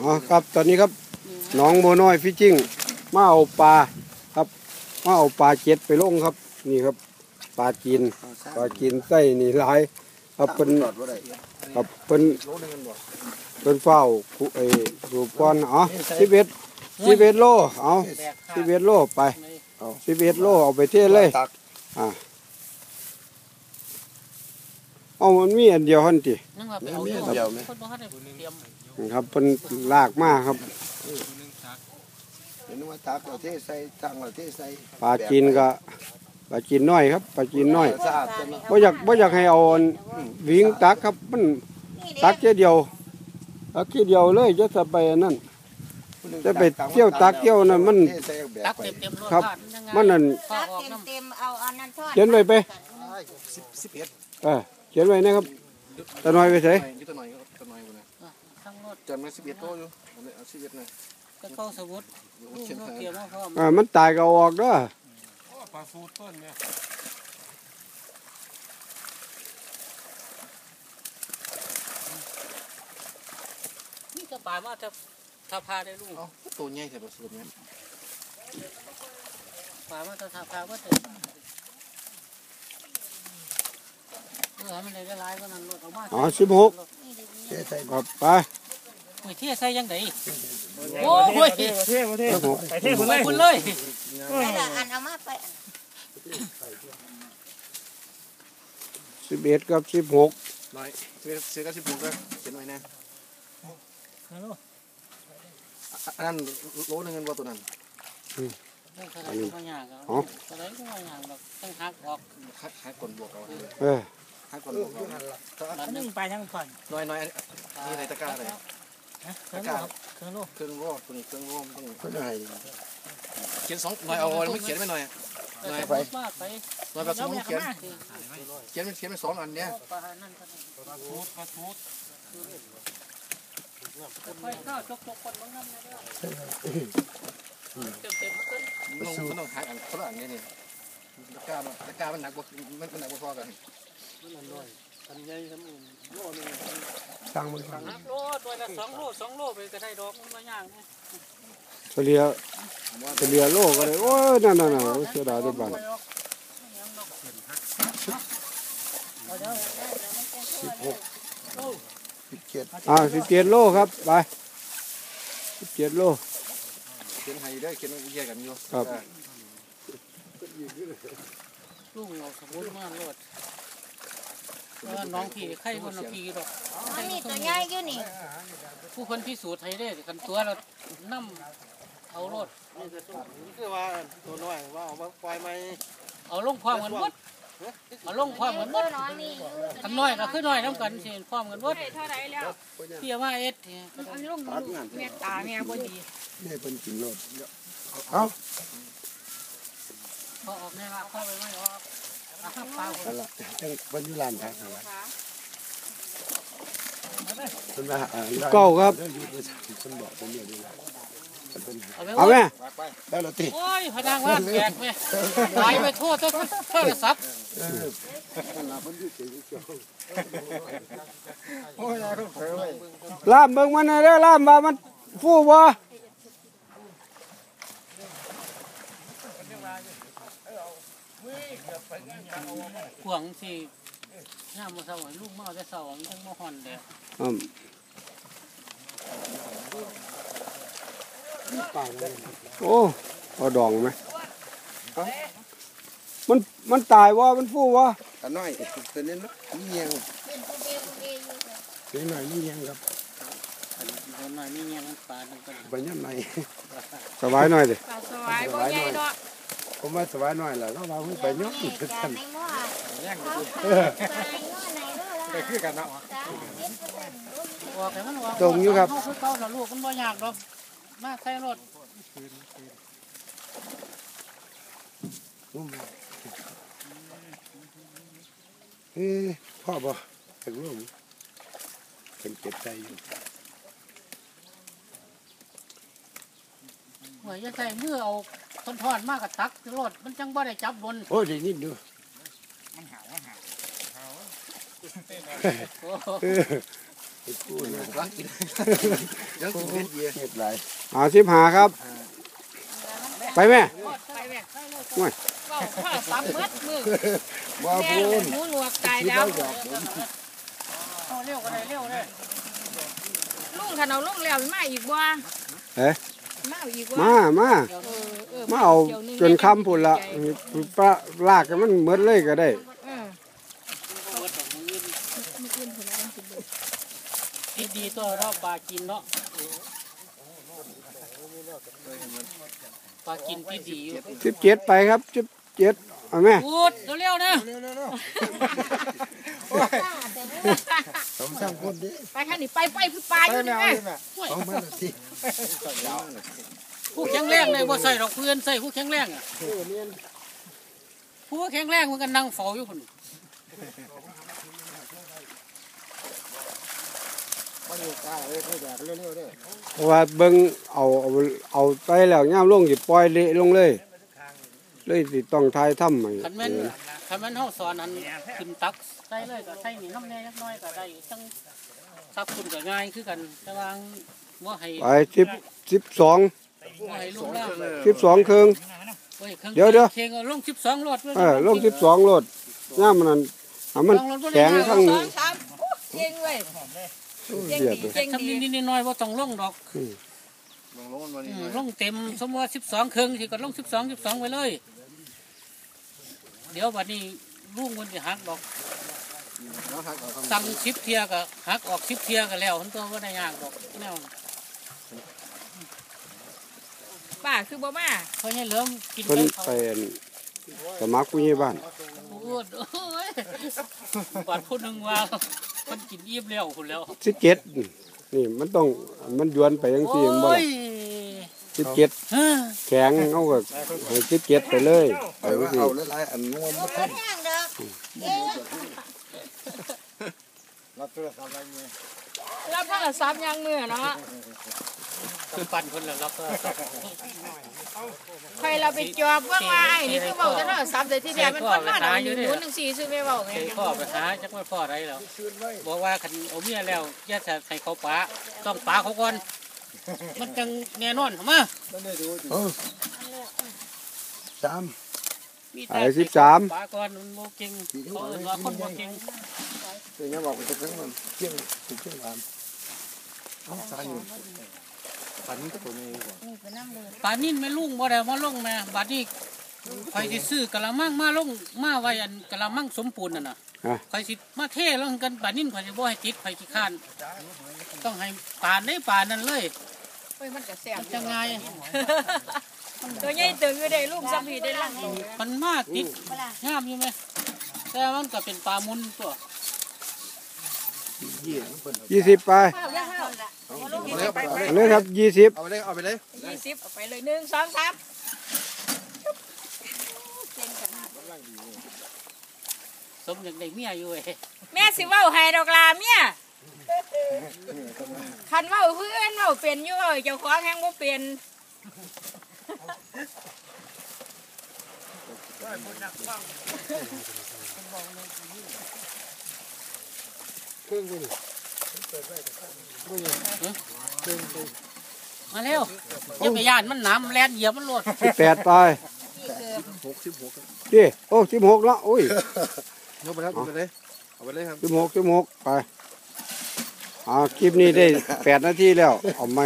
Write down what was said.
อ๋อครับตอนนี้ครับหน้องโบวน้อยฟิชชิ่งมาเอาปลาครับมาเอาปลาเจ็ดไปลงครับ นี่ครับปลาจีนปลาจีนไส้นี่หลาย ครับเป็นครับเป็นเป็นเฝ้าผู้ไอ้ดูป้อนอ๋อสิบเอ็ดสิบเอ็ดโลเอาสิบเอ็ดโลไปสิบเอ็ดโลเอาไปเทศเลยอ่าเอามันมีอันเดียวหันตินั่งว่าไปเอาอยู่คนบ่ทันได้เตรียม ครับเป็นลากมากครับเห็นว่าตักเราเทใส่ตังเราเทใส่ปลาจีนก็ปลาจีนน้อยครับปลาจีนน้อยสะอาดจังบ่อยากบ่อยากให้เอาอันวิ่งตักครับมันตักแค่เดียวตักแค่เดียวเลยจะจะไปอันนั้นจะไปเที่ยวตักเที่ยวนั่นมันเทใส่แบบตักไปเต็มๆรถครับบ้านยังไงมันนั่นฟ้าตักออกน้ำเต็มๆเอาอันนั้นทอดเขียนไว้ไปสิบสิบเอ็ดเออเขียนไว้นะครับตะน้อยไปใส่ ทั้งรถจำมาสิบเอ็ดโตอยู่เอาสิบเอ็ดนะก็เข้าสมุดลูกเขียนน้องใส่เตรียมมาพร้อมอ่ามันตายก็เอาออกเด้อปลาฟูต้นเนี่ยนี่ก็ปลามาจะถ้าพาได้ลูกเอ้าตัวใหญ่แต่ปลาสูตรเนี่ยปลามาจะถ้าพาว่าแต่เออให้มันได้หลายๆก็นั่นรถเอามาอ๋อสิบหกเทใส่ครับไป โอ้ยเที่ยใส่ยังไงโอ้ยสิบหกไปเที่ยคุณเลยคุณเลยนั่นละอันเอามาไปสิบเอ็ดกับสิบหกหน่อยเสื้อเสื้อก็สิบหกนะเขียนไว้นะอันนั้นโลนึงเงินว่าตัวนั้นเรื่องอะไรก็ไม่ยากเอาอะไรก็ไม่ยากหรอกต้องหักออกขายขายคนบวกเอาเออขายคนบวกเอาบัดนึงไปยังผ่อนน้อยน้อยนี่ในตะกร้าเลย เครื่องโลเครื่องโลเครื่องโล่ตัวนี้เครื่องโล่ต้องเพื่ออะไรเขียนสองหน่อยเอาไม่เขียนไม่หน่อยน้อยไปมากไปหน่อยแบบสมมติเขียนเขียนเขียนไปสองอันเนี้ยปลานั่นก็ปลาทูปลาทูไปข้าวจกจกคนบางน้ำนะเด้อเต็มเต็มขึ้นมันต้องมันต้องหาอันคนละอันนี้นี่ตะกร้ามันตะกร้ามันหนักกว่ามันมันหนักกว่าพอกัน สั่งมันก่อนหักโลตัวละสองโลสองโลไปก็ได้ดอกมันมาย่างเนี่ยเฉลี่ยเฉลี่ยโลก็ได้โอ้ยนั่นนั่นนั่นโอ้ยเสียดายด้วยบ้านเขียนอ่าสิบเจ็ดโลครับไปสิบเจ็ดโลเขียนให้ได้เขียนแยกกันอยู่ลุงเอาสมุนมาโลด น้องพี่ไข่คนละพี่ดอกอันนี้ตัวใหญ่อยู่นี่ ผู้คนพิสูจน์ให้ได้กันตัวเรานำเอาโลดนี่คือว่าตัวน้อยว่าเอามาปล่อยไหมเอาลงพร้อมกันหมดเอาลงพร้อมกันหมตัวดน้อยนี่อยู่คันน้อยก็คือน้อยน้ำกันสิพร้อมกันหมดเท่าไรแล้วเพี่ว่าเอ็ดอันลุงลูกแม่ตาแม่บ่ดีนี่เป็นกินรถเอาพอออกในละเข้าไปไม่ออก นั่นแหละจังวันยุลานพักนั่นแหละเป็นว่าเก้าครับคนบอกเป็นอย่างนี้แหละเป็นเอาไปเอาไหมไปได้แล้วตีโอ้ยพนักงานแจกไหมไปไปโทษโทรศัพท์โอ้ยเราเผลอไว้ล่ามเบิ่งมันหน่อยเด้อล่ามว่ามันฟูบ่ ขวางสิย่ามมาเสาลูกมาได้เสามันทั้งมาห่อนเด้อืมโอ้เอาดองไหมมันมันตายว่ามันฟูว่าอันน้อยตัวนี้นะนี่ยังเป็นผู้เดียวผู้เดียวอยู่นี่หน่อยนี่ยังครับคนหน่อยนี่เนี่ยมันปลาตั้งแต่ไปยังไงสบายหน่อยดิปลาสวายบ่ใหญ่ดอก ผมว่าสบายหน่อยแหละก็มาเพิ่งไปยกนี่อีกจาท่านในหม้อย่างเขาดูปลาในหม้อไหนด้วยไปล่ะคือกันเนาะจ้าเอ็ดเปอร์เซ็นต์ออกแต่มันออกตรงอยู่ครับเขาคือเก่าแล้วลูกมันบ่ยากดอกมาใส่รถเอ้พ่อบ่ถึงร่มเป็นเก็บใจอยู่เหมือนจะใส่มือเอา ทนทอนมากกับตักรถมันจังบ่ได้จับบนโอ้ยได้นิดดูโอ้โหเออเห็ดกู้เนี่ยรักกินยังกินเห็ดเยี่ยเห็ดไรเอาสิบหาครับ ไปแม่ไปแม่โอ้ยเว้าผ้าซับมืดมือว่าแม่พูนหนูหนวกตายคิดแล้แล้ววหยอกผมเอาเร็วกันเลยเร็วเลยลุงคันเอาลุงแล้วมาอีกบ่เอ๊ะ มาอีกบ่มามาเออเออมาเอาจนคำพุ่นละปลาลากให้มันหมดเลยก็ได้ เออดีดีตัวเราปลากินเนาะปลากินที่ดีอยู่สิบเจ็ดไปครับสิบเจ็ดเอาแม่พูดเร็วๆนะสอง สามคนดิไปค่ะนี่ไปไปพี่ปลาอยู่นี่แม่เอามาละสิผู้แข็งแรงเลยว่าใส่ดอกเพื่อนใส่ผู้แข็งแรงอะผู้แข็งแรงมันก็นั่งเฝ้าอยู่คนเพราะว่าเบิ่งเอาเอาเอาไปแล้วย่ามลงสิปล่อยเละลงเลย เลยสิต้องทายถ้ำใหม่ คันแม่นคันแม่นเฮาสอนอันขึ้นตักใส่เลยก็ใส่นี่น้ำแน่ยักน้อยก็ได้จังซักคุณก็ง่ายคือกันแต่ว่าบ่ให้ไปสิบสิบสองบ่ให้ลูกล่างสิบสองครึ่งเว้ยครึ่งเดี๋ยวเดี๋ยวเข่งเอาลง12รถเออลงสิบสองโลดย่ามมันนั่นเอามันแข็งทั้งสนี้องสามโอ้เก่งเว้ยเก่งเดียดดีเลยเก่งทำดีนิดๆน้อยๆบ่ต้องลงดอกลงลงมันอืมลงเต็มสมมติว่า12ครึ่งสิก็ลง12 12ไว้เลย เดี๋ยวบัดนี้ลูกมันสิหักดอกน้องหักเอาคำสั่ง10เที่ยก็หักออก10เที่ยก็แล้วมันก็บ่ได้ยากดอกแนวป้าคือบ่มาเพราะให้เหลิมกินเพิ่นเขาไปอั่นสมัครผู้ใหญ่บ้านพูดโอ้ยปัดพูดหนึ่งว่าคนกินอิ่มแล้วคุณแล้วสิบเจ็ดนี่มันต้องมันยวนไปยังสี่มันบ่โอ้ล่ะย สิบเจ็ดเฮ้อแข็งเอาก็ให้สิบเจ็ดไปเลยไปเอาสิเอาหลายๆอันงวมมาบ่ทันแห้งดอกเอ๊ะรับโทรศัพท์อะไรเงี้ยรับโทรศัพท์ยังมือเนาะคือปั่นคนละรับก็ใครเราไปจอบเบิ่งว่าไอ้นี่คือเว้าแต่โทรศัพท์แต่ที่เดียวมันคนมาเอาอยู่นู้นจังซี่ซื่อไม่เว้าไงเคยพ่อไปหาจักไม่พ่ออะไรแล้วบอกว่าคันเอาเมียแล้วอย่าจะให้เขาป้าต้องป้าเขาก่อน มันจังแน่นอนมาเออสามมีไอ้สิบสามป้าก่อนมันโมเก่งเขาเอิ้นว่าคนโมเก่งเดี๋ยวยังบอกไปตะเกียงมันเที่ยงถึงเที่ยงวันเอาสายอยู่ฝันตัวนี้ก่อนป่านนี้ไม่ลุ่งบ่ได้มาลงแม่บัดนี้ใครสิซื้อกะละมังมาลงมาไว้อันกะละมังสมปูนน่ะน่ะอะข่อยสิมาเทลงกันป่านนี้ข่อยสิบ่ให้ติดข่อยสิค้าน ต้องให้ปานได้ปานนั้นเลยเฮ้ยมันก็แซ่บจังไงตัวใหญ่ตึงอยู่ได้ลูกสัมผีได้ลังโตมันมาติดงามอยู่ไหมแต่มันก็เป็นปลามุนตัวเยี่ยมเพิ่นยี่สิบไปเอาไปเลยเอาไปเลยเอาเลยครับยี่สิบเอาไปเลยเอาไปเลยยี่สิบเอาไปเลยหนึ่งสองสามสมอย่างได้เมียอยู่เอ้แม่สิเว้าให้ดอกลาเมีย คันเว้าเพื่อนเว้าเป็นอยู่เว้าเจ้าของแฮงบ่เป็นมาเร็วอย่าไปย่านมันน้ำแล่นเหยียบมันโลดสิบแปดไปหกสิบหกดิโอ้สิบหกแล้วโอ้ยยกไปแล้วเอาไปเลยเอาไปเลยครับสิบหกสิบหกไป อ่าคลิปนี้ได้แปดนาทีแล้ว เอาไหม